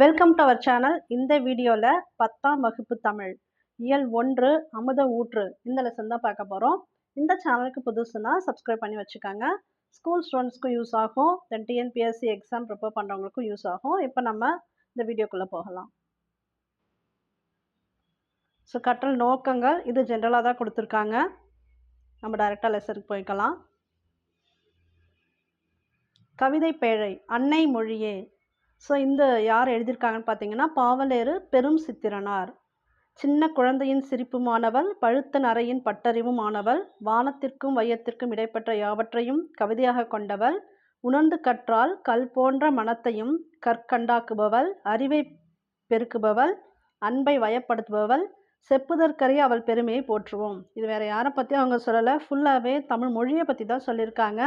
Welcome to our channel இந்த வீடியோவில் பத்தாம் வகுப்பு தமிழ் இயல் ஒன்று அமுத ஊற்று இந்த லெசன் தான் பார்க்க போகிறோம் இந்த சேனலுக்கு புதுசுனா சப்ஸ்கிரைப் பண்ணி வச்சுக்கோங்க. ஸ்கூல் ஸ்டூடெண்ட்ஸ்க்கும் யூஸ் ஆகும். தென் டிஎன்பிஎஸ்சி எக்ஸாம் ப்ரிப்பேர் பண்ணுறவங்களுக்கும் யூஸ் ஆகும். இப்போ நம்ம இந்த வீடியோக்குள்ளே போகலாம். ஸோ கற்றல் நோக்கங்கள் இது ஜென்ரலாக தான் கொடுத்துருக்காங்க. நம்ம டைரெக்டாக லெசனுக்கு போய்க்கலாம். கவிதை பேழை அன்னை மொழியே. ஸோ இந்த யார் எழுதியிருக்காங்கன்னு பார்த்தீங்கன்னா பாவலேறு பெரும் சித்திரனார். சின்ன குழந்தையின் சிரிப்புமானவள் பழுத்த நரையின் பட்டறிவுமானவள் வானத்திற்கும் வையத்திற்கும் இடைப்பட்ட யாவற்றையும் கவிதையாக கொண்டவள் உணர்ந்து கற்றால் கல் போன்ற மனத்தையும் கற்கண்டாக்குபவள் அறிவை பெருக்குபவள் அன்பை வயப்படுத்துபவள் செப்புதற்கரிய அவள் பெருமையை போற்றுவோம். இது வேறு யாரை பற்றி அவங்க சொல்லலை. ஃபுல்லாகவே தமிழ் மொழியை பற்றி தான் சொல்லியிருக்காங்க.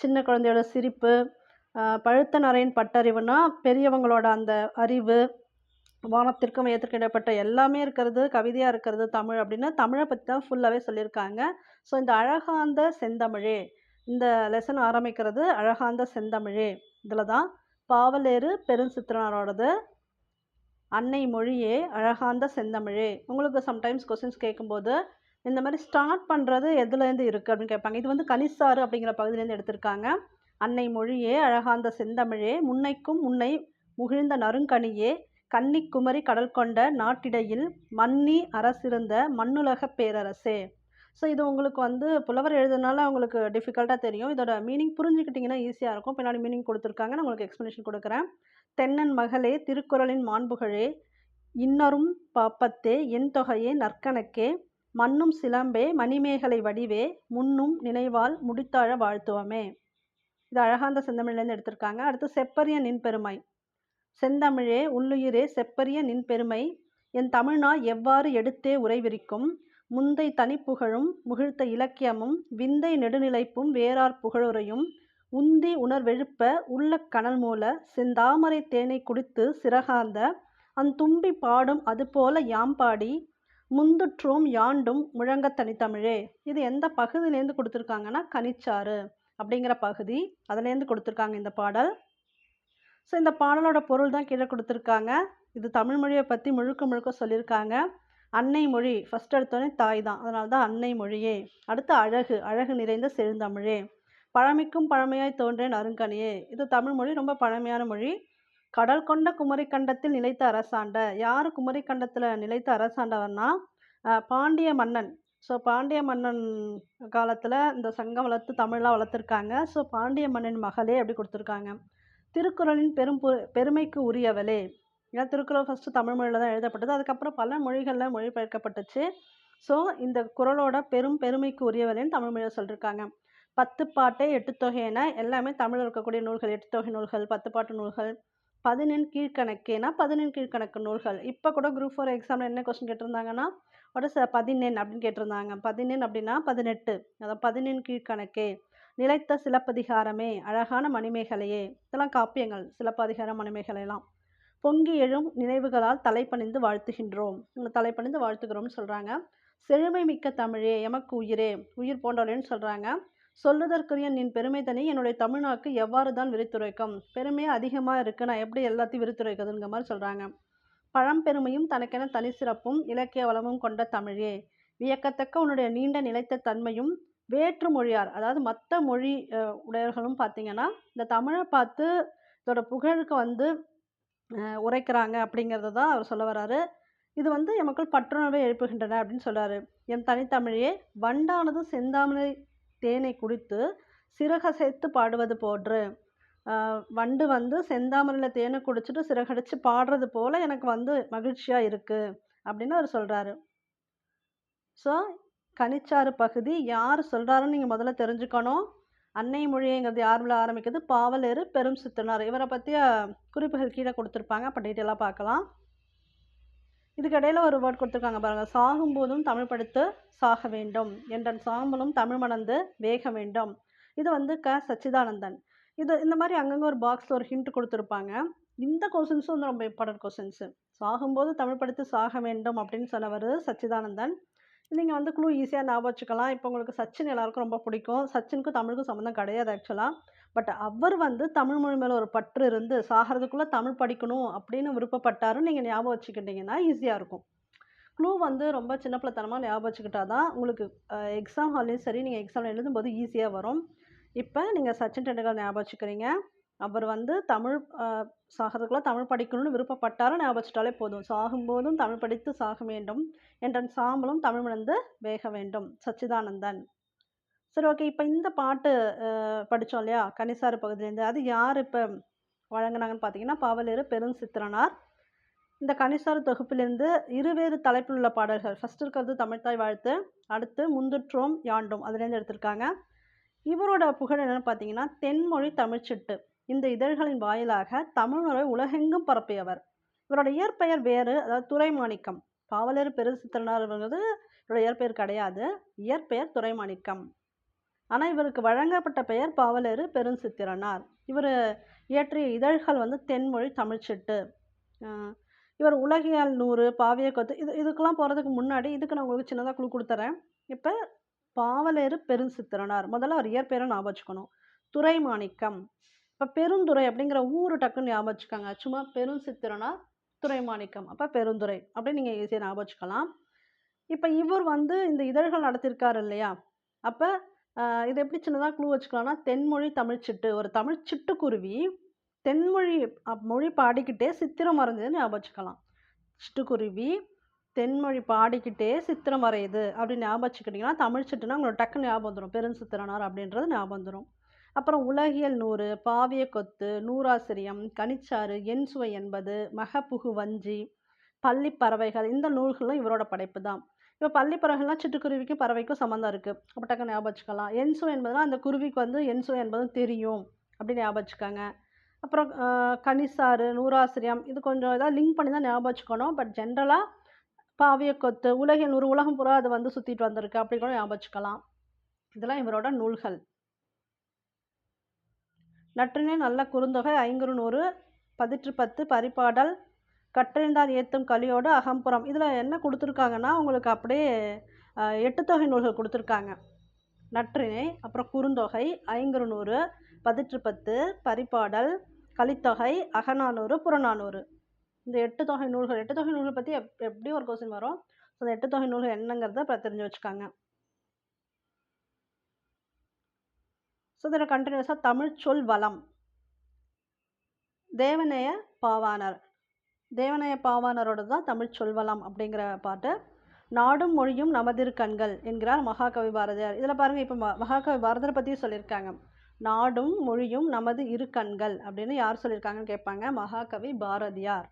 சின்ன குழந்தையோட சிரிப்பு பழுத்த நரையின் பட்டறிவுனா பெரியவங்களோட அந்த அறிவு வானத்திற்கும் மையத்திற்கும் இடைப்பட்ட எல்லாமே இருக்கிறது கவிதையாக இருக்கிறது தமிழ் அப்படின்னு தமிழை பற்றி தான் ஃபுல்லாகவே சொல்லியிருக்காங்க. ஸோ இந்த அழகாந்த செந்தமிழே இந்த லெசன் ஆரம்பிக்கிறது அழகாந்த செந்தமிழே. இதில் தான் பாவலேறு பெருஞ்சித்திரனாரோடது அன்னை மொழியே அழகாந்த செந்தமிழே. உங்களுக்கு சம்டைம்ஸ் கொஸ்டின்ஸ் கேட்கும்போது இந்த மாதிரி ஸ்டார்ட் பண்ணுறது எதுலேருந்து இருக்குது அப்படின்னு கேட்பாங்க. இது வந்து கனிசாறு அப்படிங்கிற பகுதியிலேருந்து எடுத்திருக்காங்க. அன்னை மொழியே அழகாந்த செந்தமிழே முன்னைக்கும் முன்னை முகிழ்ந்த நறுங்கனியே கன்னிக்குமரி கடல் கொண்ட நாட்டிடையில் மன்னி அரசிருந்த மண்ணுலக பேரரசே. ஸோ இது உங்களுக்கு வந்து புலவர் எழுதுனால உங்களுக்கு டிஃபிகல்ட்டாக தெரியும். இதோட மீனிங் புரிஞ்சுக்கிட்டிங்கன்னா ஈஸியாக இருக்கும். பின்னாடி மீனிங் கொடுத்துருக்காங்க. நான் உங்களுக்கு எக்ஸ்ப்ளனேஷன் கொடுக்குறேன். தென்னன் மகளே திருக்குறளின் மாண்புகளே இன்னரும் பாப்பத்தே என் தொகையே நற்கணக்கே மண்ணும் சிலம்பே மணிமேகலை வடிவே முன்னும் நினைவால் முடித்தாழ வாழ்த்துவமே. இது அழகாந்த செந்தமிழ்லேருந்து எடுத்திருக்காங்க. அடுத்து செப்பரிய நின்பெருமை. செந்தமிழே உள்ளுயிரே செப்பரிய நின்பெருமை. என் தமிழ்நா எவ்வாறு எடுத்தே உரைவிரிக்கும் முந்தை தனிப்புகழும் முகிழ்த்த இலக்கியமும் விந்தை நெடுநிலைப்பும் வேறார் புகழுரையும் உந்தி உணர்வெழுப்ப உள்ள கனல் மூல செந்தாமரை தேனை குடித்து சிறகாந்த அந்தும்பி பாடும் அதுபோல யாம் பாடி முந்துற்றோம் யாண்டும் முழங்க தனித்தமிழே. இது எந்த பகுதியிலேருந்து கொடுத்துருக்காங்கன்னா கனிச்சாறு. அப்படிங்கிற பகுதி அதுலேருந்து கொடுத்துருக்காங்க இந்த பாடல். ஸோ இந்த பாடலோட பொருள் தான் கீழே கொடுத்துருக்காங்க. இது தமிழ் மொழியை பற்றி முழுக்க முழுக்க சொல்லியிருக்காங்க. அன்னை மொழி ஃபஸ்ட் எடுத்தோடனே தாய் தான். அதனால தான் அன்னை மொழியே. அடுத்து அழகு அழகு நிறைந்த செழுந்தமிழே. பழமைக்கும் பழமையாய் தோன்றேன் அருங்கனியே இது தமிழ் மொழி ரொம்ப பழமையான மொழி. கடல் கொண்ட குமரி கண்டத்தில் நிலைத்த அரசாண்ட. யார் குமரி கண்டத்தில் நிலைத்த அரசாண்டவர்னா பாண்டிய மன்னன். ஸோ பாண்டிய மன்னன் காலத்தில் இந்த சங்கம் வளர்த்து தமிழாக வளர்த்துருக்காங்க. ஸோ பாண்டிய மன்னன் மகளே அப்படி கொடுத்துருக்காங்க. திருக்குறளின் பெரும் பெருமைக்கு உரியவளே. ஏன்னா திருக்குறள் ஃபஸ்ட்டு தமிழ் மொழியில் தான் எழுதப்பட்டது. அதுக்கப்புறம் பல மொழிகளில் மொழிபெயர்க்கப்பட்டுச்சு. ஸோ இந்த குரலோட பெரும் பெருமைக்கு உரியவளேன்னு தமிழ் மொழியில் சொல்லியிருக்காங்க பத்து பாட்டை எட்டு தொகைனா எல்லாமே தமிழில் இருக்கக்கூடிய நூல்கள் எட்டு தொகை நூல்கள் பத்து பாட்டு நூல்கள் பதினெண் கீழ்கணக்கேனா பதினெண் கீழ்கணக்கு நூல்கள். இப்போ கூட குரூப் ஃபோர் எக்ஸாமில் என்ன கொஸ்டின் கேட்டிருந்தாங்கன்னா ஒரு ச பதினெண் அப்படின்னு கேட்டிருந்தாங்க. பதினெண் அப்படின்னா பதினெட்டு. அதாவது பதினெண் கீழ்கணக்கே நிலைத்த சிலப்பதிகாரமே. அழகான மணிமேகலையே. இதெல்லாம் காப்பியங்கள். சிலப்பதிகாரம் மணிமேகலையெல்லாம். பொங்கி எழும் நினைவுகளால் தலைப்பணிந்து வாழ்த்துகின்றோம். தலைப்பணிந்து வாழ்த்துக்கிறோம்னு சொல்கிறாங்க செழுமை மிக்க தமிழே எமக்கு உயிரே. உயிர் போன்றவளேன்னு சொல்கிறாங்க சொல்லுதற்குரிய நின் பெருமை தனி. என்னுடைய தமிழ்நாக்கு எவ்வாறு தான் விரித்துரைக்கும்? பெருமையாக அதிகமாக இருக்குது நான் எப்படி எல்லாத்தையும் விரித்துரைக்குதுங்கிற மாதிரி சொல்கிறாங்க பழம்பெருமையும் தனக்கென தனி சிறப்பும் இலக்கிய வளமும் கொண்ட தமிழே. வியக்கத்தக்க உன்னுடைய நீண்ட நிலைத்த தன்மையும் வேற்று மொழியார் அதாவது மற்ற மொழி உடையவர்களும் பார்த்தீங்கன்னா இந்த தமிழை பார்த்து இதோட புகழுக்கு வந்து உரைக்கிறாங்க அப்படிங்கிறத தான் அவர் சொல்ல வராரு. இது வந்து எமக்குள் பற்றுணர்வை எழுப்புகின்றன அப்படின்னு சொல்கிறாரு என் தனித்தமிழையே வண்டானது செந்தாமரை தேனை குடித்து சிறகசைத்து பாடுவது போன்று. வண்டு வந்து செந்தாமரையில் தேனை குடிச்சிட்டு சிறகடிச்சு பாடுறது போல் எனக்கு வந்து மகிழ்ச்சியாக இருக்குது அப்படின்னு அவர் சொல்கிறாரு ஸோ கனிச்சாறு பகுதி யார் சொல்கிறாருன்னு நீங்கள் முதல்ல தெரிஞ்சுக்கணும். அன்னை மொழிங்கிறது யாரில் ஆரம்பிக்குது? பாவலேறு பெரும் சித்தனார். இவரை பற்றிய குறிப்புகள் கீழே கொடுத்துருப்பாங்க. அப்போ டீட்டெயிலாக பார்க்கலாம். இதுக்கிடையில் ஒரு வேர்ட் கொடுத்துருக்காங்க பாருங்கள் சாகும்போதும் தமிழ் படித்து சாக வேண்டும். என்றன் சாம்பலும் தமிழ் மணந்து வேக வேண்டும். இது வந்து க. சச்சிதானந்தன். இது இந்த மாதிரி அங்கங்கே ஒரு பாக்ஸில் ஒரு ஹிண்ட் கொடுத்துருப்பாங்க. இந்த கொஷின்ஸும் வந்து ரொம்ப இம்பார்ட்டன்ட் கொஷின்ஸு சாகும்போது தமிழ் படித்து சாக வேண்டும் அப்படின்னு சொன்னவர் சச்சிதானந்தன். நீங்கள் வந்து குழு ஈஸியாக ஞாபகம் வச்சுக்கலாம். இப்போ உங்களுக்கு சச்சின் எல்லாருக்கும் ரொம்ப பிடிக்கும். சச்சினுக்கும் தமிழுக்கும் சம்மந்தம் கிடையாது ஆக்சுவலாக பட் அவர் வந்து தமிழ் மொழி மேலே ஒரு பற்று இருந்து சாகிறதுக்குள்ளே தமிழ் படிக்கணும் அப்படின்னு விருப்பப்பட்டாருன்னு நீங்கள் ஞாபகம் வச்சுக்கிட்டிங்கன்னா ஈஸியாக இருக்கும். க்ளூ வந்து ரொம்ப சின்ன பிள்ளைத்தனமாக ஞாபகம் வச்சுக்கிட்டா தான் உங்களுக்கு எக்ஸாம் ஹால்லையும் சரி நீங்கள் எக்ஸாம் எழுதும்போது ஈஸியாக வரும். இப்போ நீங்கள் சச்சின் டெண்டுல்கர் ஞாபகம் வச்சுக்கிறீங்க. அவர் வந்து தமிழ் சாகிறதுக்குள்ள தமிழ் படிக்கணும்னு விருப்பப்பட்டாலும் ஞாபகம் வச்சுட்டாலே போதும். சாகும்போதும் தமிழ் படித்து சாக வேண்டும். என்ற சாம்பலும் தமிழ் மணந்து வேக வேண்டும். சச்சிதானந்தன். சரி ஓகே. இப்போ இந்த பாட்டு படித்தோம் இல்லையா? கனிசாறு பகுதியிலேருந்து. அது யார் இப்போ வழங்கினாங்கன்னு பார்த்தீங்கன்னா பாவலேறு பெருஞ்சித்திரனார். இந்த கனிசாறு தொகுப்பிலிருந்து இருவேறு தலைப்பில் உள்ள பாடல்கள். ஃபஸ்ட் இருக்கிறது தமிழ்தாய் வாழ்த்து அடுத்து முந்துற்றோம் யாண்டும். அதுலேருந்து எடுத்திருக்காங்க. இவரோட புகழ் என்னென்னு பார்த்தீங்கன்னா தென்மொழி தமிழ்ச்சிட்டு. இந்த இதழ்களின் வாயிலாக தமிழ்மொழி உலகெங்கும் பரப்பியவர். இவரோட இயற்பெயர் வேறு அதாவது துறைமாணிக்கம் பாவலர் பெருசித்திரனார்ங்கிறது இவரோட இயற்பெயர் கிடையாது. இயற்பெயர் துறைமாணிக்கம் ஆனால் இவருக்கு வழங்கப்பட்ட பெயர் பாவலர் பெருஞ்சித்திரனார் இவர் இயற்றிய இதழ்கள் வந்து தென்மொழி தமிழ்ச்சிட்டு. இவர் உலகியல் நூறு பாவிய கொத்து இது இதுக்கெல்லாம் போகிறதுக்கு முன்னாடி இதுக்கு நான் உங்களுக்கு சின்னதாக குழு கொடுத்துறேன். இப்போ பாவலேறு பெருஞ்சித்திரனார். முதல்ல அவர் இயற்பெயரை ஞாபகம் வச்சுக்கணும். துரைமாணிக்கம். இப்போ பெருந்துறை அப்படிங்கிற ஊர் டக்குன்னு ஞாபகம் வச்சுக்கோங்க. சும்மா பெருஞ்சித்திரனார் துறைமாணிக்கம் அப்போ பெருந்துறை அப்படின்னு நீங்கள் ஈஸியாக ஞாபகம் வச்சுக்கலாம். இப்போ இவர் வந்து இந்த இதழ்கள் நடத்தியிருக்காரு இல்லையா? அப்போ இது எப்படி சின்னதாக க்ளூ வச்சுக்கலாம்னா தென்மொழி தமிழ்ச்சிட்டு. ஒரு தமிழ் சிட்டுக்குருவி தென்மொழி மொழி பாடிக்கிட்டே சித்திரம் மறைஞ்சதுன்னு ஞாபகம் வச்சுக்கலாம். சிட்டுக்குருவி தென்மொழி பாடிக்கிட்டே சித்திரம் வரையுது அப்படின்னு ஞாபகம் வச்சுக்கிட்டிங்கன்னா தமிழ் சிட்டுனா உங்களோட டக்குன்னு ஞாபகம் வந்துடும் பெருஞ்சித்திரனார் அப்படின்றது ஞாபகம் வந்துடும் அப்புறம் உலகியல் நூறு பாவிய கொத்து நூறாசிரியம் கனிச்சாறு எண் சுவை என்பது மகப்புகு வஞ்சி பள்ளி பறவைகள் இந்த நூல்களும் இவரோட படைப்பு தான். இப்போ பள்ளி பறவைகள்லாம் சிட்டுக்குருவிக்கும் பறவைக்கும் சம்மந்தம் இருக்குது அப்போ டக்கு ஞாபகம் வச்சுக்கலாம். என்சு என்பதுனா அந்த குருவிக்கு வந்து என்சு என்பதும் தெரியும் அப்படின்னு ஞாபகம் வச்சுக்காங்க. அப்புறம் கனிசாறு நூறாசிரியம் இது கொஞ்சம் இதாக லிங்க் பண்ணி தான் ஞாபகம் வச்சுக்கணும். பட் ஜென்ரலாக பாவிய கொத்து உலகின் ஒரு உலகம் பூரா அது வந்து சுற்றிட்டு வந்திருக்கு. அப்படி கூட ஞாபகம் இதெல்லாம் இவரோட நூல்கள். நற்றினை நல்ல குறுந்தொகை ஐங்குறு நூறு பதிற்று பத்து பரிபாடல் கற்றறிந்தால் ஏற்றும் கலியோடு அகம்புறம். இதில் என்ன கொடுத்துருக்காங்கன்னா உங்களுக்கு அப்படியே எட்டுத்தொகை நூல்கள் கொடுத்துருக்காங்க. நற்றினை அப்புறம் குறுந்தொகை ஐங்குறு நூறு பதிற்று பத்து பரிபாடல் கலித்தொகை அகநானூறு புறநானூறு. இந்த எட்டு தொகை நூல்கள் எட்டு தொகை நூல்கள் பற்றி எப் எப்படி ஒரு கொஸ்டின் வரும். ஸோ அந்த எட்டு தொகை நூல்கள் என்னங்கிறத இப்போ தெரிஞ்சு வச்சுக்காங்க. ஸோ இதில் கண்டினியூஸாக தமிழ் சொல் வளம். தேவநேய பாவாணர். தேவநேய பாவாணரோட தான் தமிழ் சொல்வலாம் அப்படிங்கிற பாட்டு. நாடும் மொழியும் நமதிரு கண்கள் என்கிறார் மகாகவி பாரதியார். இதில் பாருங்கள் இப்போ மகாகவி பாரதியார் பற்றியும் சொல்லியிருக்காங்க. நாடும் மொழியும் நமது இரு கண்கள் அப்படின்னு யார் சொல்லியிருக்காங்கன்னு கேட்பாங்க மகாகவி பாரதியார்.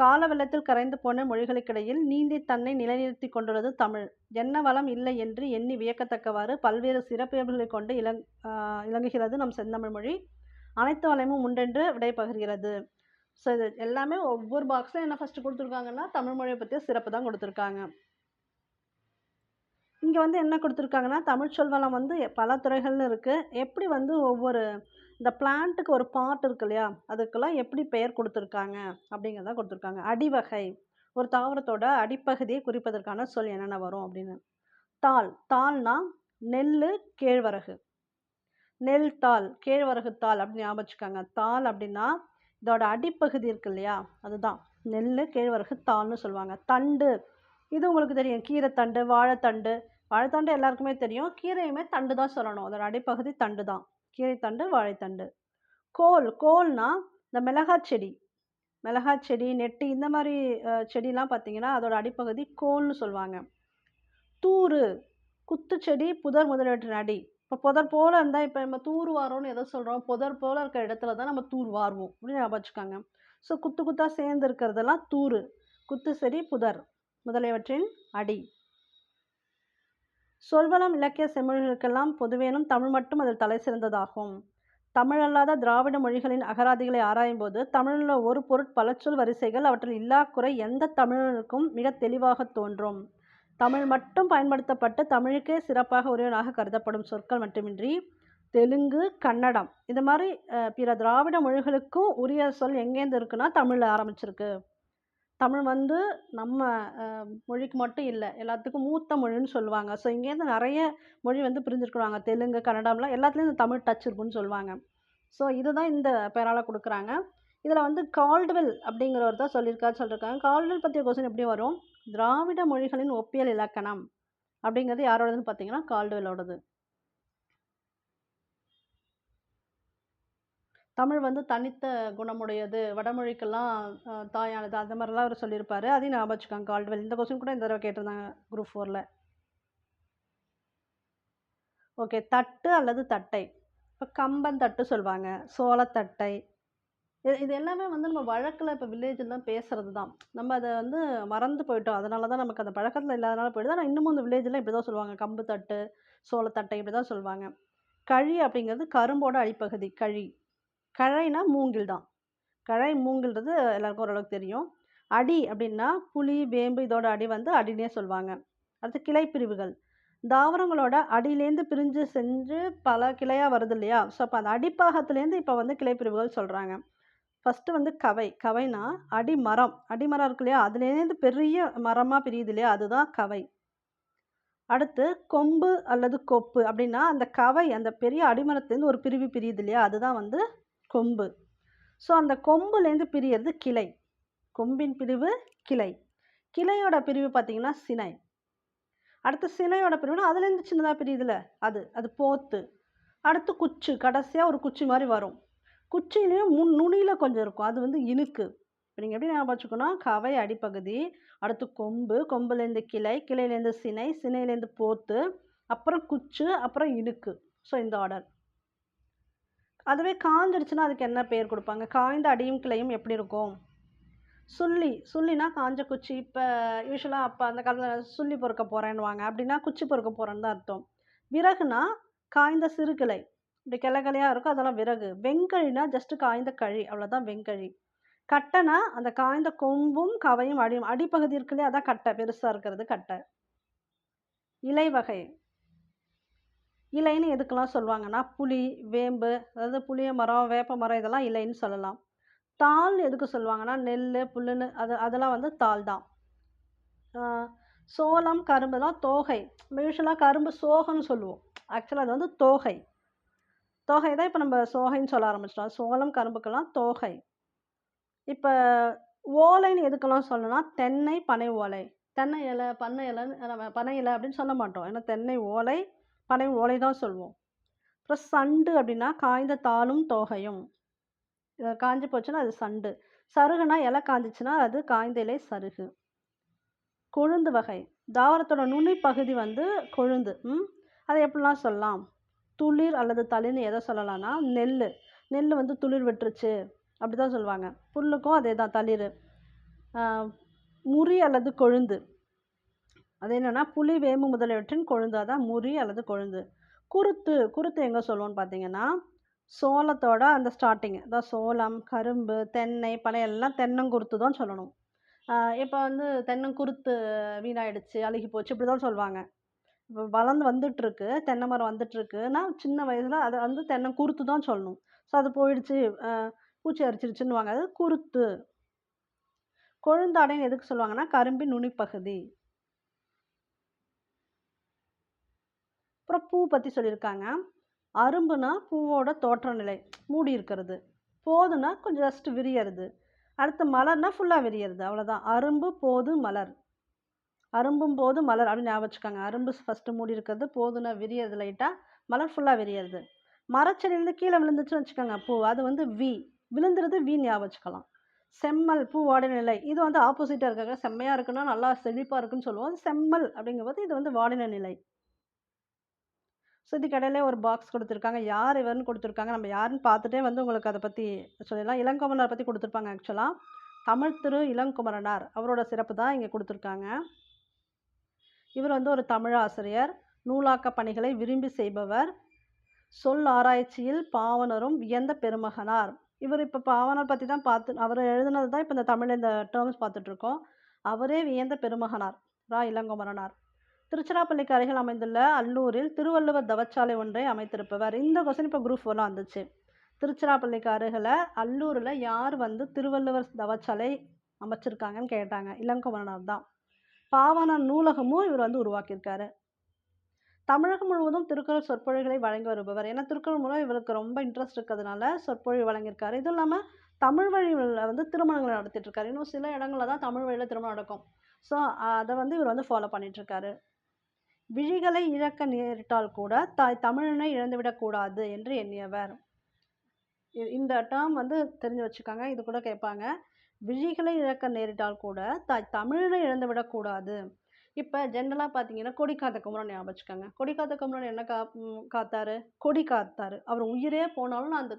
கால வெள்ளத்தில் கரைந்து போன மொழிகளுக்கிடையில் நீந்தி தன்னை நிலைநிறுத்தி கொண்டுள்ளது தமிழ். என்ன வளம் இல்லை என்று எண்ணி வியக்கத்தக்கவாறு பல்வேறு சிறப்பியல்புகளை கொண்டு இளங் இலங்குகிறது நம் செந்தமிழ் மொழி. அனைத்து வளமும் உண்டென்று விடைபகிர்கிறது ஸோ இது எல்லாமே ஒவ்வொரு பாக்ஸும் என்ன ஃபஸ்ட்டு கொடுத்துருக்காங்கன்னா தமிழ் மொழியை பற்றிய சிறப்பு தான் கொடுத்துருக்காங்க. இங்கே வந்து என்ன கொடுத்துருக்காங்கன்னா தமிழ் சொல்வளம் வந்து பல துறைகள்னு இருக்குது எப்படி வந்து ஒவ்வொரு இந்த பிளான்ட்டுக்கு ஒரு பார்ட் இருக்கு இல்லையா? அதுக்கெல்லாம் எப்படி பெயர் கொடுத்துருக்காங்க? அப்படிங்கிறத கொடுத்துருக்காங்க. அடிவகை. ஒரு தாவரத்தோட அடிப்பகுதியை குறிப்பதற்கான சொல் என்னென்ன வரும் அப்படின்னு? தாள். தாள்னா நெல் கேழ்வரகு. நெல் தாள். கேழ்வரகு தாள் அப்படின்னு ஞாபகம் வச்சுக்காங்க. தாள் அப்படின்னா இதோட அடிப்பகுதி இருக்கு இல்லையா? அதுதான். நெல் கேழ்வரகு தாள்னு சொல்லுவாங்க. தண்டு. இது உங்களுக்கு தெரியும். கீரைத்தண்டு வாழைத்தண்டு. வாழைத்தண்டு எல்லாருக்குமே தெரியும். கீரையுமே தண்டு தான் சொல்லணும். அதோட அடிப்பகுதி தண்டு தான் கீரைத்தண்டு வாழைத்தண்டு. கோல் கோல்னால் இந்த மிளகாய் செடி. மிளகாய் செடி நெட்டி இந்த மாதிரி செடிலாம் பார்த்திங்கன்னா அதோட அடிப்பகுதி கோல்னு சொல்லுவாங்க. தூறு குத்துச்செடி புதர் முதலியவற்றின் அடி. இப்போ புதர் போல் இருந்தால் இப்போ நம்ம தூர் வாரோம்னு எதை சொல்கிறோம் புதர் போல் இருக்கிற இடத்துல தான் நம்ம தூர் வாருவோம். அப்படின்னு ஞாபகம் வச்சுக்காங்க. ஸோ குத்து குத்தாக சேர்ந்து இருக்கிறதெல்லாம் தூர் குத்து செடி புதர் முதலியவற்றின் அடி. சொல்வளம் இலக்கிய செம்மொழிகளுக்கெல்லாம் பொதுவேனும் தமிழ் மட்டும் அதில் தலை சிறந்ததாகும். தமிழ் அல்லாத திராவிட மொழிகளின் அகராதிகளை ஆராயும் போது தமிழில் ஒரு பொருட் பலச்சொல் வரிசைகள் அவற்றில் இல்லா குறை எந்த தமிழனுக்கும் மிக தெளிவாக தோன்றும். தமிழ் மட்டும் பயன்படுத்தப்பட்டு தமிழுக்கே சிறப்பாக உரியவனாக கருதப்படும் சொற்கள் மட்டுமின்றி தெலுங்கு கன்னடம் இது மாதிரி பிற திராவிட மொழிகளுக்கும் உரிய சொல் எங்கேருந்து இருக்குன்னா தமிழில் ஆரம்பிச்சிருக்கு. தமிழ் வந்து நம்ம மொழிக்கு மட்டும் இல்லை எல்லாத்துக்கும் மூத்த மொழின்னு சொல்லுவாங்க. ஸோ இங்கேருந்து நிறைய மொழி வந்து பிரிஞ்சிருக்கிறாங்க. தெலுங்கு, கன்னடம்லாம் எல்லாத்துலேயும் இந்த தமிழ் டச் இருக்குன்னு சொல்லுவாங்க. ஸோ இதுதான் இந்த பேரால் கொடுக்குறாங்க இதில் வந்து கால்டுவெல் அப்படிங்கிறவர் தான் சொல்லியிருக்காரு சொல்லியிருக்காங்க. கால்டுவெல் பற்றிய கொஸ்டின் எப்படி வரும்? திராவிட மொழிகளின் ஒப்பியல் இலக்கணம் அப்படிங்கிறது யாரோடதுன்னு பார்த்தீங்கன்னா, கால்டுவெலோடது. தமிழ் வந்து தனித்த குணமுடையது. வடமொழிக்கெல்லாம் தாயானது. அந்த மாதிரிலாம் அவர் சொல்லியிருப்பார் அதையும் ஞாபகம் வச்சுக்காங்க கால்டுவெல். இந்த கொஸ்டின் கூட இந்த தடவை கேட்டிருந்தாங்க குரூப் ஃபோரில் ஓகே. தட்டு அல்லது தட்டை. இப்போ கம்பந்தட்டு சொல்லுவாங்க சோளத்தட்டை. இது இது எல்லாமே வந்து நம்ம வழக்கில் இப்போ வில்லேஜ்லாம் பேசுறது தான். நம்ம அதை வந்து மறந்து போயிட்டோம். அதனால தான் நமக்கு அந்த பழக்கத்தில் இல்லாதனால போயிடுது. ஆனால் இன்னமும் இந்த வில்லேஜ்ல இப்படி தான் சொல்லுவாங்க. கம்பு தட்டு, சோளத்தட்டை இப்படி தான் சொல்லுவாங்க. கழி அப்படிங்கிறது கரும்போட அடிப்பகுதி கழி. கழைனா மூங்கில் தான். கழை மூங்கில்ன்றது எல்லாருக்கும் ஓரளவுக்கு தெரியும். அடி அப்படின்னா புளி, வேம்பு இதோட அடி வந்து அடினே சொல்லுவாங்க அடுத்து கிளை பிரிவுகள். தாவரங்களோட அடியிலேருந்து பிரிஞ்சு செஞ்சு பல கிளையாக வருது இல்லையா? ஸோ அப்போ அந்த அடிப்பாகத்துலேருந்து இப்போ வந்து கிளை பிரிவுகள் சொல்கிறாங்க ஃபஸ்ட்டு வந்து கவை. கவைனா அடிமரம். அடிமரம் இருக்கு இல்லையா? அதுலேருந்து பெரிய மரமாக பிரியுது இல்லையா? அதுதான் கவை. அடுத்து கொம்பு அல்லது கொப்பு அப்படின்னா, அந்த கவை அந்த பெரிய அடிமரத்துலேருந்து ஒரு பிரிவு பிரியுது இல்லையா? அதுதான் வந்து கொம்பு. ஸோ அந்த கொம்புலேருந்து பிரியறது கிளை. கொம்பின் பிரிவு கிளை. கிளையோட பிரிவு பார்த்தீங்கன்னா, சினை. அடுத்து சினையோட பிரிவுனா அதுலேருந்து சின்னதாக பிரியுதுல அது. அது போத்து. அடுத்து குச்சு. கடைசியாக ஒரு குச்சி மாதிரி வரும். குச்சியிலயும் முன் நுனியில் கொஞ்சம் இருக்கும். அது வந்து இணுக்கு. இப்போ நீங்கள் எப்படி ஞாபகம் வச்சுக்கணும், கவை அடிப்பகுதி, அடுத்து கொம்பு, கொம்புலேருந்து கிளை, கிளையிலேருந்து சினை, சினையிலேருந்து போத்து, அப்புறம் குச்சு, அப்புறம் இணுக்கு. ஸோ இந்த ஆர்டர். அதுவே காஞ்சிருச்சுன்னா அதுக்கு என்ன பேர் கொடுப்பாங்க காய்ந்த அடியும் கிளையும் எப்படி இருக்கும்? சுள்ளி. சுள்ளினா காஞ்ச குச்சி. இப்போ யூஸ்வலாக அப்போ அந்த காலத்தில் சுள்ளி பொறுக்க போகிறேன்னுவாங்க அப்படின்னா குச்சி பொறுக்க போகிறேன்னு தான் அர்த்தம். விறகுனா காய்ந்த சிறுகிளை. இப்படி கிளை கிளையாக இருக்கும். அதெல்லாம் விறகு. வெங்கழினா ஜஸ்ட் காய்ந்த கழி. அவ்வளோதான் வெங்கழி. கட்டைனா அந்த காய்ந்த கொம்பும், கவையும் அடியும் அடிப்பகுதி இருக்குல்லையே அதான் கட்டை. பெருசாக இருக்கிறது கட்டை. இலை வகை. இலைன்னு எதுக்கெல்லாம் சொல்லுவாங்கன்னா, புளி, வேம்பு அதாவது புளிய மரம், வேப்ப மரம் இதெல்லாம் இலைன்னு சொல்லலாம். தாள் எதுக்கு சொல்லுவாங்கன்னா, நெல் புல்லுன்னு அது அதெல்லாம் வந்து தாள் தான். சோளம், கரும்புலாம் தோகை. யூஸ்வலாக கரும்பு சோகம்னு சொல்லுவோம். ஆக்சுவலாக அது வந்து தோகை. தோகை தான் இப்போ நம்ம சோகைன்னு சொல்ல ஆரம்பிச்சிட்டோம் சோளம், கரும்புக்கெல்லாம் தோகை. இப்போ ஓலைன்னு எதுக்கெல்லாம் சொல்லணும்னா, தென்னை, பனை ஓலை. தென்னை இலை, பண்ணை இலைன்னு நம்ம பனை இலை அப்படின்னு சொல்ல மாட்டோம். ஏன்னா தென்னை ஓலை, பனை ஓலை தான் சொல்வோம். அப்புறம் சண்டு அப்படின்னா காய்ந்த தாளும், தோகையும். காஞ்சி போச்சுன்னா அது சண்டு. சருகுனா இலை காஞ்சிச்சுன்னா அது காய்ந்த இலை சருகு. கொழுந்து வகை. தாவரத்தோட நுனி பகுதி வந்து கொழுந்து. ம். அதை எப்படிலாம் சொல்லலாம்? துளிர் அல்லது தளிர்ன்னு எதை சொல்லலாம்னா, நெல் நெல் வந்து துளிர் விட்டுருச்சு. அப்படிதான் சொல்லுவாங்க. புல்லுக்கும் அதே தான் தளிர் முறி அல்லது கொழுந்து. அது என்னென்னா புளி, வேம்பு முதலியவற்றின் கொழுந்து. அதான் முறி அல்லது கொழுந்து. குருத்து. குருத்து எங்கே சொல்லுவோம்னு பார்த்தீங்கன்னா, சோளத்தோட அந்த ஸ்டார்டிங் அதான் சோளம், கரும்பு, தென்னை, பழைய எல்லாம் தென்னங்குருத்து தான் சொல்லணும். இப்போ வந்து தென்னங்குருத்து வீணாயிடுச்சு, அழுகி போச்சு இப்படி தான் சொல்லுவாங்க. இப்போ வளர்ந்து வந்துட்டுருக்கு. தென்னை மரம் வந்துட்டுருக்குன்னா, சின்ன வயசில் அதை வந்து தென்னை குருத்து தான் சொல்லணும். ஸோ அது போயிடுச்சு, பூச்சி அரிச்சிருச்சுன்னுவாங்க. அது குருத்து. கொழுந்தாடைன்னு எதுக்கு சொல்லுவாங்கன்னா, கரும்பின் நுனிப்பகுதி. அப்புறம் பூ பற்றி சொல்லியிருக்காங்க. அரும்புனா பூவோட தோற்ற நிலை. மூடி இருக்கிறது. போதுனா கொஞ்சம் ஜஸ்ட் விரியறது. அடுத்து மலர்னா ஃபுல்லாக விரியறது. அவ்வளோதான். அரும்பு, போது, மலர். அரும்பும் போது மலர் அப்படின்னு ஞாபகம் அரும்பு ஃபஸ்ட்டு மூடி இருக்கிறது. போதுனா விரியறது லைட்டாக மலர் ஃபுல்லாக விரியறது. மரச்செடியிலேருந்து கீழே விழுந்துச்சுன்னு வச்சுக்கோங்க பூ. அது வந்து வி. விழுந்துறது வி ஞாபகம் வச்சுக்கலாம். செம்மல் பூவோட நிலை. இது வந்து ஆப்போசிட்டாக இருக்காங்க. செம்மையாக இருக்குன்னா, நல்லா செழிப்பாக இருக்குன்னு சொல்லுவோம். செம்மல் அப்படிங்கும்போது இது வந்து வாடின நிலை. ஸோ இதுக்கு ஒரு பாக்ஸ் கொடுத்துருக்காங்க யார் இவர்னு கொடுத்துருக்காங்க நம்ம யாருன்னு பார்த்துட்டே வந்து உங்களுக்கு அதை பற்றி சொல்லிடலாம். இளங்குமரனார் பற்றி கொடுத்துருப்பாங்க ஆக்சுவலாக தமிழ் திரு இளங்குமரனார். அவரோட சிறப்பு தான் இங்கே கொடுத்துருக்காங்க இவர் வந்து ஒரு தமிழாசிரியர். நூலாக்க பணிகளை விரும்பி செய்பவர். சொல் ஆராய்ச்சியில் பாவனரும் வியந்த பெருமகனார். இவர் இப்போ பாவனர் பற்றி தான் பார்த்து அவர் எழுதுனது தான் இப்போ இந்த தமிழில் இந்த டேர்ம்ஸ் பார்த்துட்ருக்கோம் அவரே வியந்த பெருமகனார். ரா. இளங்குமரனார். திருச்சிராப்பள்ளிக்கு அருகில் அமைந்துள்ள அல்லூரில் திருவள்ளுவர் தவச்சாலை ஒன்றை அமைத்திருப்பவர். இந்த கொஸ்டின் இப்போ குரூப் 4ல வந்துச்சு. திருச்சிராப்பள்ளிக்கு அருகில் அல்லூரில் யார் வந்து திருவள்ளுவர் தவச்சாலை அமைச்சிருக்காங்கன்னு கேட்டாங்க. இளங்குமரனார் தான். பாவாணர் நூலகமும் இவர் வந்து உருவாக்கியிருக்காரு. தமிழகம் முழுவதும் திருக்குறள் சொற்பொழிகளை வழங்கி வருபவர். ஏன்னா திருக்குறள் மூலம் இவருக்கு ரொம்ப இன்ட்ரெஸ்ட் இருக்கிறதுனால சொற்பொழிவு வழங்கியிருக்காரு. இதுவும் இல்லாமல் தமிழ் வழியில் வந்து திருமணங்கள் நடத்திட்டு இருக்காரு. இன்னும் சில இடங்களில் தான் தமிழ் வழியில் திருமணம் நடக்கும். ஸோ அதை வந்து இவர் வந்து ஃபாலோ பண்ணிகிட்ருக்காரு விழிகளை இழக்க நேரிட்டால் கூட தாய் தமிழனை இழந்துவிடக்கூடாது என்று எண்ணியவர். இந்த டேர்ம் வந்து தெரிஞ்சு வச்சுக்காங்க. இது கூட கேட்பாங்க. விழிகளை இழக்க நேரிட்டால் கூட தாய் தமிழனை இழந்துவிடக்கூடாது இப்போ ஜென்ரலாக பார்த்தீங்கன்னா கொடி காத்த குமரன் ஞாபகம் வச்சுக்கோங்க. கொடி காத்த குமரன் என்ன கா காத்தாரு? கொடி காத்தாரு. அவர் உயிரே போனாலும் நான் அந்த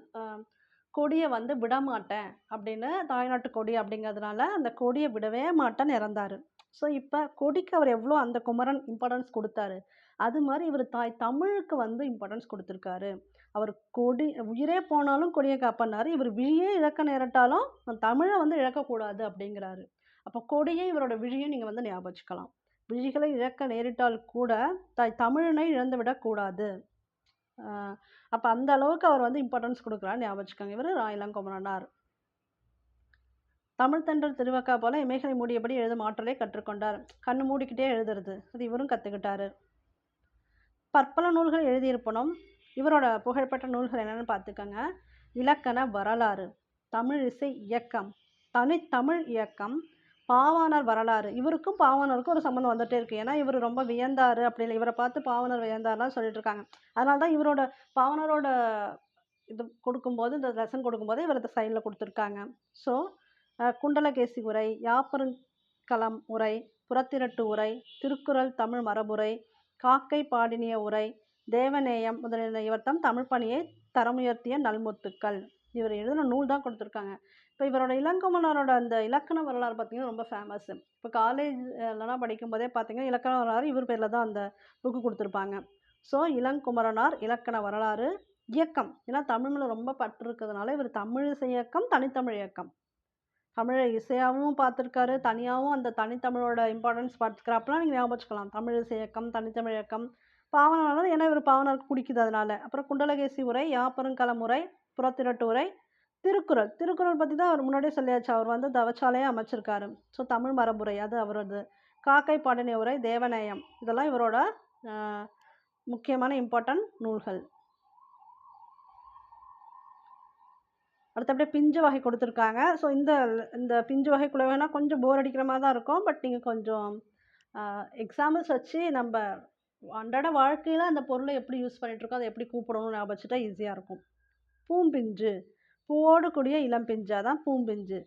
கொடியை வந்து விட மாட்டேன் அப்படின்னு தாய்நாட்டு கொடி அப்படிங்கிறதுனால அந்த கொடியை விடவே மாட்டேன்னு இறந்தாரு. ஸோ இப்போ கொடிக்கு அவர் எவ்வளோ அந்த குமரன் இம்பார்ட்டன்ஸ் கொடுத்தாரு. அது மாதிரி இவர் தாய் தமிழுக்கு வந்து இம்பார்ட்டன்ஸ் கொடுத்துருக்காரு. அவர் கொடி உயிரே போனாலும் கொடியை காப்பானாரு இவர் விழியே இழக்க நேரிட்டாலும் தமிழை வந்து இழக்கக்கூடாது அப்படிங்கிறாரு. அப்போ கொடியை இவரோட விழியும் நீங்கள் வந்து ஞாபகம் வச்சுக்கலாம் விழிகளை இழக்க நேரிட்டால் கூட தாய் தமிழனை இழந்து விடக்கூடாது அப்போ அந்த அளவுக்கு அவர் வந்து இம்பார்ட்டன்ஸ் கொடுக்குறாரு ஞாபகம் வச்சுக்கோங்க இவர் ராயிலங்கொமரனார். தமிழ் தென்றல் திருவக்கா போல இமைகளை மூடியபடி எழுதும் ஆற்றலை கற்றுக்கொண்டார். கண்ணு மூடிக்கிட்டே எழுதுறது. அது இவரும் கற்றுக்கிட்டாரு பற்பல நூல்கள் எழுதியிருப்பனும் இவரோட புகழ்பெற்ற நூல்கள் என்னென்னு பார்த்துக்கோங்க. இலக்கண வரலாறு தமிழ் இசை இயக்கம் தனித்தமிழ் இயக்கம் பாவாணர் வரலாறு. இவருக்கும் பாவாணருக்கும் ஒரு சம்மந்தம் வந்துகிட்டே இருக்குது ஏன்னா இவர் ரொம்ப வியந்தாரு அப்படின்னு இவரை பார்த்து பாவாணர் வியந்தார்லாம் சொல்லிட்டு இருக்காங்க அதனால தான் இவரோட பாவாணரோட இது கொடுக்கும்போது இந்த லெசன் கொடுக்கும்போது இவர் இந்த சைடில் கொடுத்துருக்காங்க. ஸோ குண்டலகேசி உரை யாப்பருங்கலம் உரை புறத்திரட்டு உரை திருக்குறள் தமிழ் மரபுரை காக்கை பாடினிய உரை தேவநேயம் முதலிய இவர் தம் தமிழ் பணியை தரமுயர்த்திய நல்முத்துக்கள். இவர் எழுதின நூல் தான் கொடுத்துருக்காங்க. இப்போ இவரோட இளங்கமலரோட அந்த இலக்கண வரலாறு பார்த்தீங்கன்னா ரொம்ப ஃபேமஸ் இப்போ காலேஜ்லலாம் படிக்கும்போதே பார்த்தீங்கன்னா இலக்கண வரலாறு இவர் பேரில் தான் அந்த புக்கு கொடுத்துருப்பாங்க. ஸோ இளங்குமரனார் இலக்கண வரலாறு இயக்கம். ஏன்னா தமிழில் ரொம்ப பற்று இருக்கிறதுனால இவர் தமிழிசை இயக்கம் தனித்தமிழ் இயக்கம். தமிழை இசையாகவும் பார்த்துருக்காரு. தனியாகவும் அந்த தனித்தமிழோட இம்பார்ட்டன்ஸ் பார்த்துக்கிறாப்பெல்லாம் நீங்கள் ஞாபகம் வச்சுக்கலாம். தமிழ் இசை இயக்கம் தனித்தமிழ் இயக்கம் பாவனார் ஏன்னா இவர் பாவனருக்கு பிடிக்குது அதனால. அப்புறம் குண்டலகேசி உரை யாப்பருங்கலம் உரை புறத்திரட்டு உரை திருக்குறள். திருக்குறள் பற்றி தான் அவர் முன்னாடியே சொல்லியாச்சு. அவர் வந்து தவச்சாலையே அமைச்சிருக்காரு. ஸோ தமிழ் மரபுரை அது அவரது. காக்கை பாடனை உரை தேவநேயம். இதெல்லாம் இவரோட முக்கியமான இம்பார்ட்டன்ட் நூல்கள். அடுத்தபடி பிஞ்சு வகை கொடுத்துருக்காங்க. ஸோ இந்த இந்த பிஞ்சு வகை குழவைனா கொஞ்சம் போர் அடிக்கிற மாதிரி தான் இருக்கும். பட் நீங்கள் கொஞ்சம் எக்ஸாம்பிள்ஸ் வச்சு நம்ம அன்றாட வாழ்க்கையில் அந்த பொருளை எப்படி யூஸ் பண்ணிகிட்ருக்கோம் அதை எப்படி கூப்பிடணும்னு ஞாபகம் வச்சுட்டா ஈஸியாக இருக்கும். பூம்பிஞ்சு பூவோடு கூடிய இளம் பிஞ்சாக தான் பூம்பிஞ்சு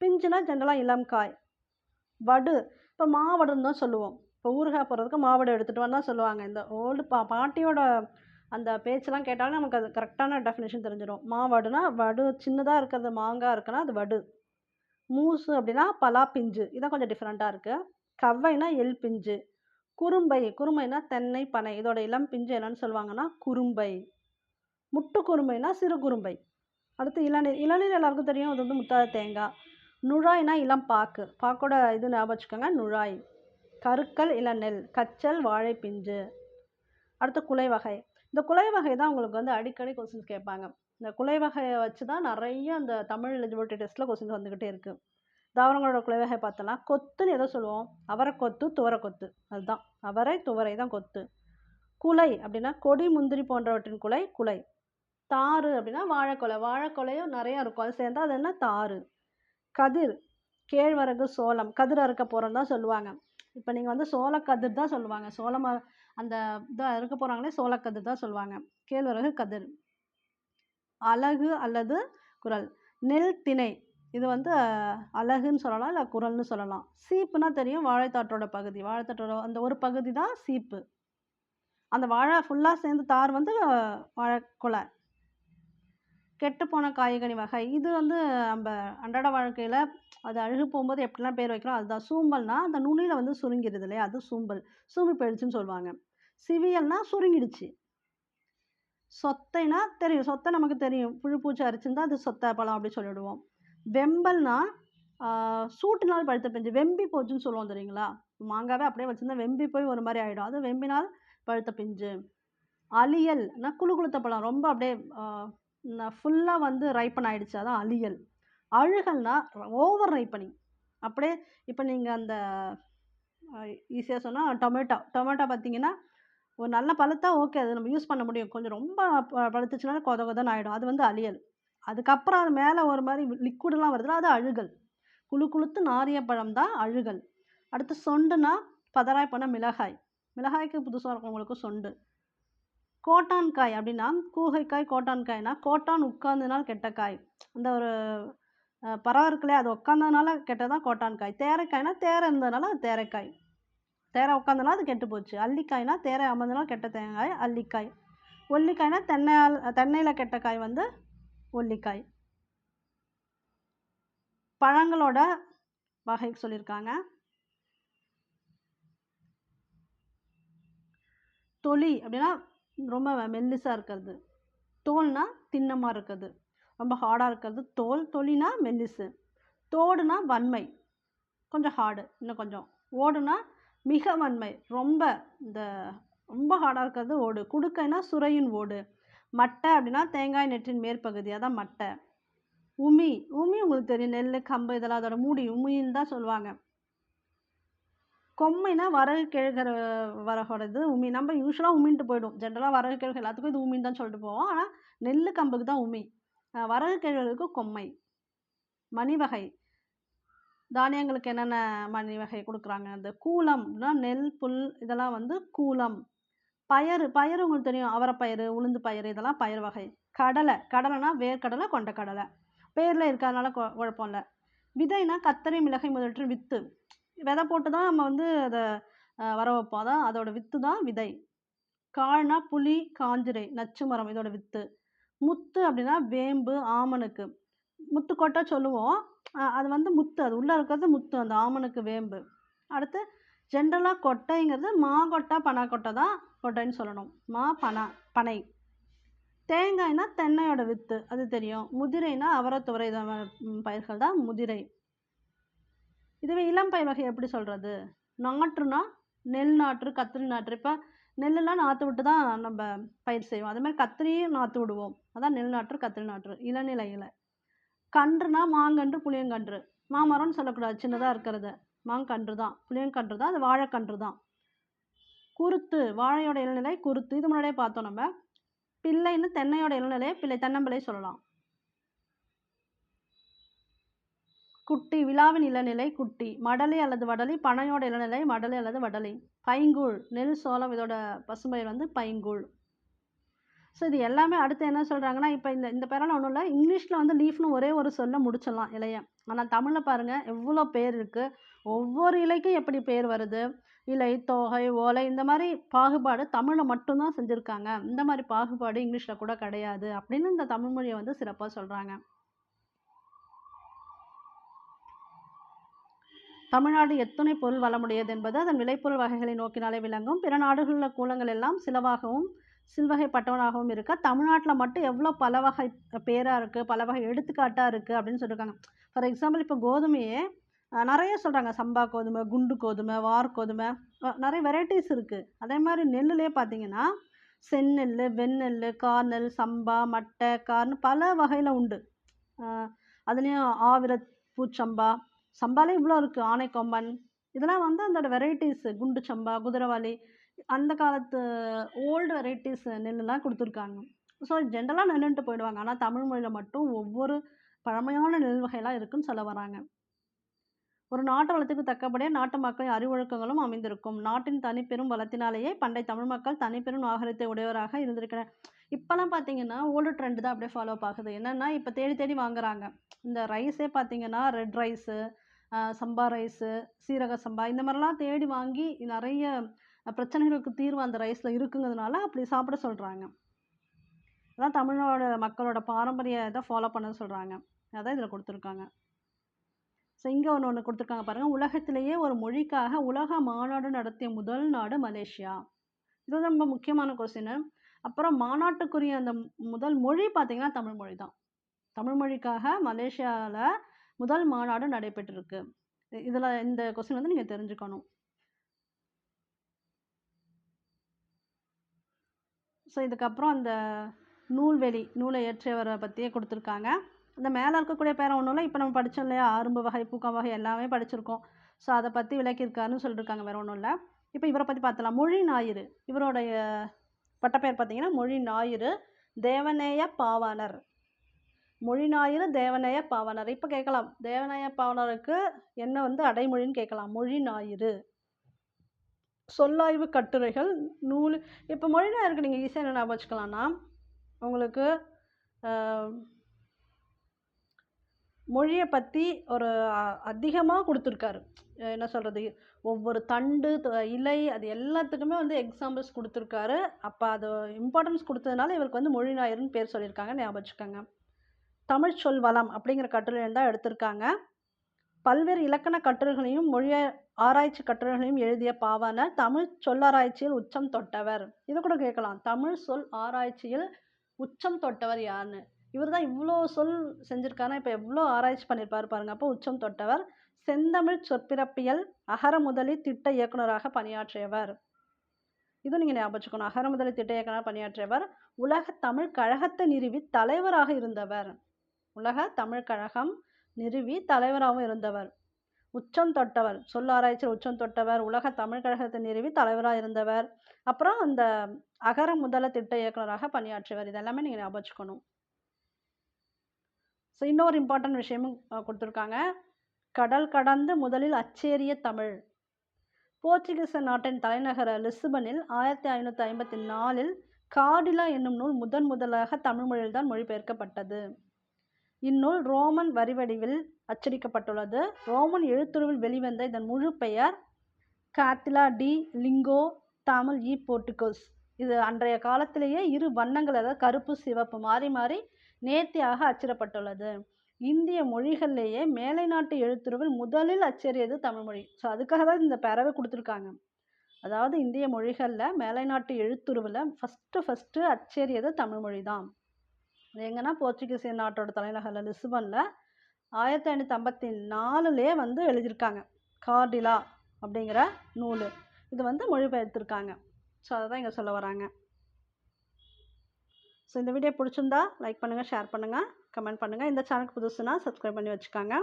பிஞ்சுனா ஜென்ரலாக இளம் காய். வடு. இப்போ மாவடுன்னு தான் சொல்லுவோம். இப்போ ஊறுகாய் போடுறதுக்கு மாவடு எடுத்துகிட்டு வந்தால் சொல்லுவாங்க. இந்த ஓல்டு பா பாட்டியோட அந்த பேச்செல்லாம் கேட்டாலும் நமக்கு அது கரெக்டான டெஃபினேஷன் தெரிஞ்சிடும் மாவடுனா வடு சின்னதாக இருக்கிறது மாங்காய் இருக்குன்னா அது வடு. மூசு அப்படின்னா பலா பிஞ்சு. இதான் கொஞ்சம் டிஃப்ரெண்ட்டாக இருக்குது கவ்வைனா எல் பிஞ்சு. குறும்பை குறும்பைனா தென்னை பனை. இதோட இளம் பிஞ்சு என்னன்னு சொல்லுவாங்கன்னா குறும்பை. முட்டு குறும்பைனா சிறு குறும்பை. அடுத்து இளநீர். இளநீர் எல்லாருக்கும் தெரியும். அது வந்து முத்தாத தேங்காய். நுழாய்னா இளம் பாக்கு. பாக்கோட இது ஞாபகம் வச்சுக்கோங்க. நுழாய். கருக்கல் இளநெல். கச்சல் வாழை பிஞ்சு. அடுத்து குலை வகை. இந்த குலை வகை தான் உங்களுக்கு வந்து அடிக்கடி கொஸ்டின்ஸ் கேட்பாங்க. இந்த குலை வகையை வச்சு தான் நிறைய அந்த தமிழ் எலிஜிபிலிட்டி டெஸ்ட்டில் கொஸ்டின்ஸ் வந்துக்கிட்டே இருக்குது தாவரங்களோட குலை வகை பார்த்தோன்னா கொத்துன்னு எதை சொல்லுவோம். அவரை கொத்து துவரை கொத்து. அதுதான். அவரை துவரை தான் கொத்து. குலை அப்படின்னா கொடி முந்திரி போன்றவற்றின் குலை குலை. தாறு அப்படின்னா வாழைக்கொலை வாழைக்கொலையும் நிறையா இருக்கும். அது சேர்ந்தால் அது என்ன? தாறு. கதிர் கேழ்வரகு சோளம். கதிர் அறுக்க போகிறோம் தான் சொல்லுவாங்க. இப்போ நீங்கள் வந்து சோளக்கதிர் தான் சொல்லுவாங்க. சோளம் அந்த இதாக இருக்க போகிறாங்களே சோளக்கதிர் தான் சொல்லுவாங்க. கேழ்வரகு கதிர். அலகு அல்லது குரல். நெல் திணை. இது வந்து அழகுன்னு சொல்லலாம் இல்லை குரல்னு சொல்லலாம். சீப்புனா தெரியும் வாழைத்தாற்றோட பகுதி. வாழைத்தாட்டோட அந்த ஒரு பகுதி தான் சீப்பு. அந்த வாழை ஃபுல்லாக சேர்ந்து தார் வந்து வாழைக்குலை. கெட்டுப்போன காய்கனி வகை. இது வந்து நம்ம அன்றாட வாழ்க்கையில் அது அழுகு போகும்போது எப்படிலாம் பேர் வைக்கிறோம்? அதுதான் சூம்பல்னால் அந்த நுனியில் வந்து சுருங்கிடுது இல்லையா? அது சூம்பல். சூம்பி போயிடுச்சுன்னு சொல்லுவாங்க. சிவியல்னால் சுருங்கிடுச்சு. சொத்தைனா தெரியும். சொத்தை நமக்கு தெரியும். புழு பூச்சி அரிச்சிருந்தா அது சொத்தை பழம் அப்படி சொல்லிடுவோம். வெம்பல்னா ஆஹ், சூட்டுனால் பழுத்த பிஞ்சு. வெம்பி போச்சுன்னு சொல்லுவோம் தெரியுங்களா? மாங்காவே அப்படியே வச்சுருந்தா வெம்பி போய் ஒரு மாதிரி ஆகிடும் அது வெம்பினால் பழுத்த பிஞ்சு. அலியல்னா குழு குளுத்த பழம். ரொம்ப அப்படியே ஃபுல்லாக வந்து ரைப்பன் ஆகிடுச்சு அதான் அழியல். அழுகல்னா ஓவர் ரைப்பனிங் அப்படியே இப்போ நீங்கள் அந்த ஈஸியாக சொன்னால் டொமேட்டோ டொமேட்டோ பார்த்தீங்கன்னா ஒரு நல்ல பழுத்தா ஓகே அது நம்ம யூஸ் பண்ண முடியும். கொஞ்சம் ரொம்ப ப கொத கொதன்னு ஆகிடும் அது வந்து அழியல். அதுக்கப்புறம் அது மேலே ஒரு மாதிரி லிக்விடெலாம் வருதுல அது அழுகல். குழு குளுத்து நாரிய பழம் தான் அழுகல். அடுத்து சொண்டுனா பதராய் போன மிளகாய். மிளகாய்க்கு புதுசாக இருக்கவங்களுக்கு சொண்டு. கோட்டான்காய் அப்படின்னா கூகைக்காய் கோட்டான்காய்னா கோட்டான் உட்கார்ந்ததுனால் கெட்ட காய். அந்த ஒரு பறவை இருக்குல்லையே அது உட்காந்ததுனால கெட்டதான் கோட்டான்காய் தேரைக்காய்னா தேரை இருந்ததுனால அது தேரைக்காய். தேரை உட்காந்தனால அது கெட்டு போச்சு. அல்லிக்காய்னா தேரை அமர்ந்தனால கெட்ட தேங்காய் அல்லிக்காய். ஒல்லிக்காய்னா தென்னையால் தென்னையில் கெட்ட காய் வந்து ஒல்லிக்காய். பழங்களோட வகை சொல்லியிருக்காங்க. தொழி அப்படின்னா ரொம்ப மெல்லிசாக இருக்கிறது. தோல்னா திண்ணமாக இருக்கிறது. ரொம்ப ஹார்டாக இருக்கிறது. தோல் தொலினா மெல்லிசு. தோடுனா வன்மை. கொஞ்சம் ஹார்டு இன்னும் கொஞ்சம். ஓடுனா மிக வன்மை. ரொம்ப இந்த ரொம்ப ஹார்டாக இருக்கிறது ஓடு. குடுக்கைனா சுரையின் ஓடு. மட்டை அப்படின்னா தேங்காய் நெற்றின் மேற்பகுதி. அதான் மட்டை. உமி. உமி உங்களுக்கு தெரியும். நெல் கம்பு இதெல்லாம் அதோட மூடி. உமின்னு தான் சொல்லுவாங்க. கொம்மைனா வரகு கிழகிற வரகோட இது உமி. நம்ம யூஸ்வலாக உமின்ட்டு போயிடும். ஜென்ரலாக வரகு கிழகு எல்லாத்துக்கும் இது உமின்னு தான் சொல்லிட்டு போவோம். ஆனால் நெல் கம்புக்கு தான் உமி. வரகு கிழகுக்கு கொம்மை. மணி வகை. தானியங்களுக்கு என்னென்ன மணி வகை கொடுக்குறாங்க? அந்த கூலம்னா நெல் புல் இதெல்லாம் வந்து கூலம். பயறு பயறு உங்களுக்கு தெரியும். அவரைப்பயிறு உளுந்து பயிறு இதெல்லாம் பயிர் வகை. கடலை. கடலைனா வேர்க்கடலை கொண்ட கடலை பேரில் இருக்கிறதுனால கொ- குழப்பம் இல்லை. விதைனா கத்தரி மிளகை முதலற்ற வித்து. விதை போட்டு தான் நம்ம வந்து அதை வர வைப்போம். அதான் அதோட வித்து தான் விதை. காழ்னா புளி காஞ்சிரை நச்சு மரம் இதோட வித்து. முத்து அப்படின்னா வேம்பு ஆமனுக்கு முத்து கொட்டை சொல்லுவோம். அது வந்து முத்து. அது உள்ளே இருக்கிறது முத்து. அந்த ஆமனுக்கு வேம்பு. அடுத்து ஜென்ரலாக கொட்டைங்கிறது மா கொட்டை பனா கொட்டை தான் கொட்டைன்னு சொல்லணும். மா பனா பனை. தேங்காய்னா தென்னையோட வித்து. அது தெரியும். முதிரைனா அவரத்துவரை பயிர்கள் தான் முதிரை. இதுவே இளம் பயிர் வகை எப்படி சொல்கிறது நாற்றுனா நெல் நாற்று கத்திரி நாற்று. இப்போ நெல்லெல்லாம் நாற்று விட்டு தான் நம்ம பயிர் செய்வோம். அதே மாதிரி கத்திரியும் நாற்று விடுவோம். அதான் நெல் நாற்று கத்திரி நாற்று. இளநிலையில். கன்றுனா மாங்கன்று புளியங்கன்று. மாமரம்னு சொல்லக்கூடாது. சின்னதாக இருக்கிறது. மாங்கன்று தான். புளியங்கன்று தான். அது வாழைக்கன்று தான். குருத்து வாழையோட இளநிலை குருத்து. இது முன்னாடியே பார்த்தோம் நம்ம. பிள்ளைன்னு தென்னையோட இளநிலை பிள்ளை தென்னம்பிள்ளை சொல்லலாம். குட்டி விழாவின் இளநிலை குட்டி மடலை அல்லது வடலி பனையோட இளநிலை மடலை அல்லது வடலி. பைங்கூழ் நெல் சோளம் இதோட பசும்பயிர் வந்து பைங்கூழ். ஸோ இது எல்லாமே அடுத்து என்ன சொல்கிறாங்கன்னா இப்போ இந்த இந்த பேரெல்லாம் ஒன்றும் இல்லை. இங்கிலீஷில் வந்து லீஃப்னு ஒரே ஒரு சொல்ல முடிச்சிடலாம் இலைய ஆனால் தமிழில் பாருங்கள் எவ்வளோ பேர் இருக்குது ஒவ்வொரு இலைக்கும் எப்படி பேர் வருது? இலை தோகை ஓலை இந்த மாதிரி பாகுபாடு தமிழில் மட்டும்தான் செஞ்சுருக்காங்க. இந்த மாதிரி பாகுபாடு இங்கிலீஷில் கூட கிடையாது அப்படின்னு இந்த தமிழ் மொழியை வந்து சிறப்பாக சொல்கிறாங்க தமிழ்நாடு எத்தனை பொருள் வளமுடையது என்பது அதன் விளைபொருள் வகைகளை நோக்கினாலே விளங்கும். பிற நாடுகளில் கூலங்கள் எல்லாம் சிலவாகவும் சில்வகைப்பட்டவனாகவும் இருக்க. தமிழ்நாட்டில் மட்டும் எவ்வளோ பல வகை பேராக இருக்குது பல வகை எடுத்துக்காட்டாக இருக்குது அப்படின்னு சொல்லியிருக்காங்க ஃபார் எக்ஸாம்பிள் இப்போ கோதுமையே நிறைய சொல்கிறாங்க சம்பா கோதுமை குண்டு கோதுமை வார் கோதுமை நிறைய வெரைட்டிஸ் இருக்குது அதே மாதிரி நெல்லுலேயே பார்த்தீங்கன்னா செந்நெல் வெண்ணெல் கார்நெல் சம்பா மட்டை கார்னு பல வகையில் உண்டு. அதுலேயும் ஆவிர பூச்சம்பா சம்பாலே இவ்வளோ இருக்குது ஆனைக்கொம்பன் இதெல்லாம் வந்து அதோட வெரைட்டிஸ் குண்டு சம்பா குதிரவாளி அந்த காலத்து ஓல்டு வெரைட்டிஸ் நெல்லுலாம் கொடுத்துருக்காங்க. ஸோ ஜென்ரலாக நெல்லுன்ட்டு போயிடுவாங்க. ஆனால் தமிழ் மொழியில் மட்டும் ஒவ்வொரு பழமையான நெல் வகையெல்லாம் இருக்குன்னு சொல்ல வராங்க. ஒரு நாட்டு வளத்துக்கு தக்கபடியே நாட்டு மக்களின் அறிவொழுக்கங்களும் அமைந்திருக்கும். நாட்டின் தனிப்பெரும் வளத்தினாலேயே பண்டை தமிழ் மக்கள் தனிப்பெரும் நாகரிகத்தை உடையவராக இருந்திருக்கிறார் இப்போலாம் பார்த்தீங்கன்னா ஓல்டு ட்ரெண்ட் தான் அப்படியே ஃபாலோ ஆகுது. என்னென்னா இப்போ தேடி தேடி வாங்குறாங்க. இந்த ரைஸே பார்த்தீங்கன்னா ரெட் ரைஸு சம்பா ரைஸு சீரக சம்பா இந்த மாதிரிலாம் தேடி வாங்கி நிறைய பிரச்சனைகளுக்கு தீர்வு அந்த ரைஸில் இருக்குங்கிறதுனால அப்படி சாப்பிட சொல்கிறாங்க அதான் தமிழோட மக்களோட பாரம்பரிய இதை ஃபாலோ பண்ண சொல்கிறாங்க அதான் இதில் கொடுத்துருக்காங்க. ஸோ இங்கே ஒன்று ஒன்று கொடுத்துருக்காங்க பாருங்கள் உலகத்திலேயே ஒரு மொழிக்காக உலக மாநாடு நடத்திய முதல் நாடு மலேசியா. இது ரொம்ப முக்கியமான கொஸ்டின் அப்புறம் மாநாட்டுக்குரிய அந்த முதல் மொழி பார்த்திங்கன்னா தமிழ் மொழி தான். தமிழ் மொழிக்காக மலேசியாவில் முதல் மாநாடு நடைபெற்றிருக்கு. இதில் இந்த கொஸ்டின் வந்து நீங்கள் தெரிஞ்சுக்கணும். ஸோ இதுக்கப்புறம் அந்த நூல்வெளி நூலை இயற்றியவரை பற்றியே கொடுத்துருக்காங்க. அந்த மேலே இருக்கக்கூடிய பேரை ஒன்றும் இல்லை. இப்போ நம்ம படித்தோம் இல்லையா? அரும்பு வகை பூக்கம் வகை எல்லாமே படிச்சிருக்கோம். ஸோ அதை பற்றி விளக்கியிருக்காருன்னு சொல்லியிருக்காங்க வேறு ஒன்றும் இல்லை. இப்போ இவரை பற்றி பார்த்தலாம் மொழி ஞாயிறு. இவருடைய பட்டப்பெயர் பார்த்தீங்கன்னா மொழி ஞாயிறு தேவநேய பாவாணர் மொழி ஞாயிறு தேவநேய பாவாணர் இப்போ கேட்கலாம். தேவநேய பாவாணருக்கு என்ன வந்து அடைமொழின்னு கேட்கலாம். மொழி ஞாயிறு. சொல்லாய்வு கட்டுரைகள் நூல் இப்போ மொழி ஞாயிறுக்கு நீங்கள் ஈஸியாக என்ன ஞாபகம் வச்சுக்கலாம்னா உங்களுக்கு மொழியை பற்றி ஒரு அதிகமாக கொடுத்துருக்காரு. என்ன சொல்கிறது ஒவ்வொரு தண்டு இலை அது எல்லாத்துக்குமே வந்து எக்ஸாம்பிள்ஸ் கொடுத்துருக்காரு. அப்போ அது இம்பார்ட்டன்ஸ் கொடுத்ததுனால இவருக்கு வந்து மொழி ஞாயிறுன்னு பேர் சொல்லியிருக்காங்க ஞாபகம் வச்சுக்கோங்க. தமிழ் சொல் வளம் அப்படிங்கிற கட்டுரை தான் எடுத்திருக்காங்க. பல்வேறு இலக்கண கட்டுரைகளையும் மொழிய ஆராய்ச்சி கட்டுரைகளையும் எழுதிய பாவான தமிழ் சொல்லாராய்ச்சியில் உச்சம் தொட்டவர். இது கூட கேட்கலாம். தமிழ் சொல் ஆராய்ச்சியில் உச்சம் தொட்டவர் யாருன்னு. இவர் தான் இவ்வளோ சொல் செஞ்சுருக்காருன்னா இப்போ எவ்வளோ ஆராய்ச்சி பண்ணியிருப்பார் பாருங்க. அப்போ உச்சம் தொட்டவர் செந்தமிழ் சொற்பிறப்பியல் அகர முதலி திட்ட இயக்குனராக பணியாற்றியவர். இது நீங்கள் ஞாபகம் வச்சுக்கணும். அகர முதலி திட்ட இயக்குநராக பணியாற்றியவர் உலக தமிழ் கழகத்தை நிறுவி தலைவராக இருந்தவர். உலக தமிழ் கழகம் நிறுவி தலைவராகவும் இருந்தவர். உச்சம் தொட்டவர் சொல்லாராய்ச்சியில் உச்சம் தொட்டவர் உலக தமிழ் கழகத்தை நிறுவி தலைவராக இருந்தவர். அப்புறம் அந்த அகர முதல திட்ட இயக்குனராக பணியாற்றியவர். இதெல்லாமே நீங்கள் ஞாபகம் வச்சுக்கணும். ஸோ இன்னொரு இம்பார்ட்டன்ட் விஷயமும் கொடுத்துருக்காங்க. கடல் கடந்து முதலில் அச்சேரிய தமிழ். போர்ச்சுகீச நாட்டின் தலைநகர லிஸ்பனில் ஆயிரத்தி ஐநூற்றி ஐம்பத்தி நாலில் காடிலா என்னும் நூல் முதன் முதலாக தமிழ் மொழியில்தான் மொழிபெயர்க்கப்பட்டது. இந்நூல் ரோமன் வரிவடிவில் அச்சடிக்கப்பட்டுள்ளது. ரோமன் எழுத்துருவில் வெளிவந்த இதன் முழு பெயர் காத்திலா டி லிங்கோ தமிழ் இ போர்ட்டுகோஸ். இது அன்றைய காலத்திலேயே இரு வண்ணங்கள் அதாவது கருப்பு சிவப்பு மாறி மாறி நேர்த்தியாக அச்சிடப்பட்டுள்ளது. இந்திய மொழிகள்லேயே மேலை நாட்டு எழுத்துருவில் முதலில் அச்சேறியது தமிழ்மொழி ஸோ அதுக்காக தான் இந்த பெறவை கொடுத்துருக்காங்க. அதாவது இந்திய மொழிகளில் மேலை நாட்டு எழுத்துருவில் ஃபஸ்ட்டு ஃபஸ்ட்டு அச்சேறியது தமிழ்மொழி தான் அது எங்கன்னா போர்ச்சுகீசிய நாட்டோட தலைநகரில் லிஸ்பனில் ஆயிரத்தி ஐநூற்றி ஐம்பத்தி நாலுலேயே வந்து எழுதியிருக்காங்க. கார்டிலா அப்படிங்கிற நூல். இது வந்து மொழிபெயர்த்திருக்காங்க. ஸோ அதை தான் இங்கே சொல்ல வராங்க. ஸோ இந்த வீடியோ பிடிச்சிருந்தா லைக் பண்ணுங்கள் ஷேர் பண்ணுங்கள் கமெண்ட் பண்ணுங்கள் இந்த சேனலுக்கு புதுசுனா சப்ஸ்கிரைப் பண்ணி வச்சுக்கோங்க.